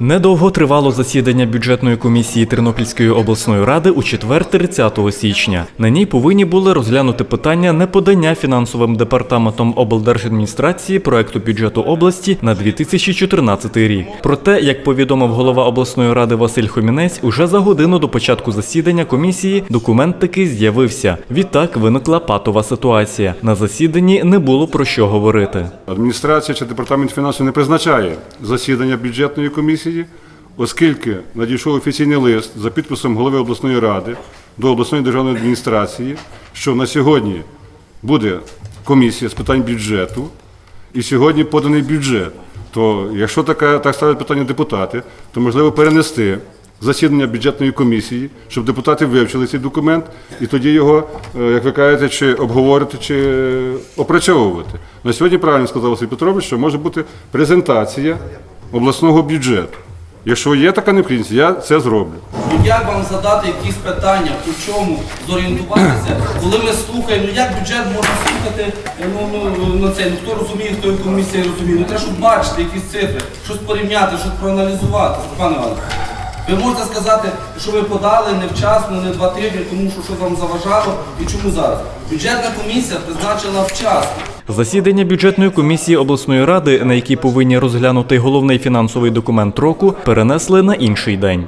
Недовго тривало засідання бюджетної комісії Тернопільської обласної ради у четвер 30 січня. На ній повинні були розглянути питання неподання фінансовим департаментом облдержадміністрації проекту бюджету області на 2014 рік. Проте, як повідомив голова обласної ради Василь Хомінець, уже за годину до початку засідання комісії документ таки з'явився. Відтак виникла патова ситуація. На засіданні не було про що говорити. Адміністрація чи департамент фінансів не призначає засідання бюджетної комісії, оскільки надійшов офіційний лист за підписом голови обласної ради до обласної державної адміністрації, що на сьогодні буде комісія з питань бюджету, і сьогодні поданий бюджет. То якщо таке, так ставлять питання депутати, то можливо перенести засідання бюджетної комісії, щоб депутати вивчили цей документ і тоді його, е, як ви кажете, чи обговорити, чи е, опрацьовувати. На сьогодні правильно сказав Василь Петрович, що може бути презентація обласного бюджету. Якщо є така необхідність, я це зроблю. Ну як вам задати якісь питання, у чому зорієнтуватися, коли ми слухаємо, ну як бюджет можна слухати, е, ну, ну, на це, ну хто розуміє, хто в комісії розуміє. Ну треба, щоб бачити якісь цифри, щось порівняти, щось проаналізувати, Степан Іванович. Ви можете сказати, що ви подали невчасно, не два тижні, тому що щось вам заважало і чому зараз? Бюджетна комісія призначила вчасно. Засідання бюджетної комісії обласної ради, на якій повинні розглянути головний фінансовий документ року, перенесли на інший день.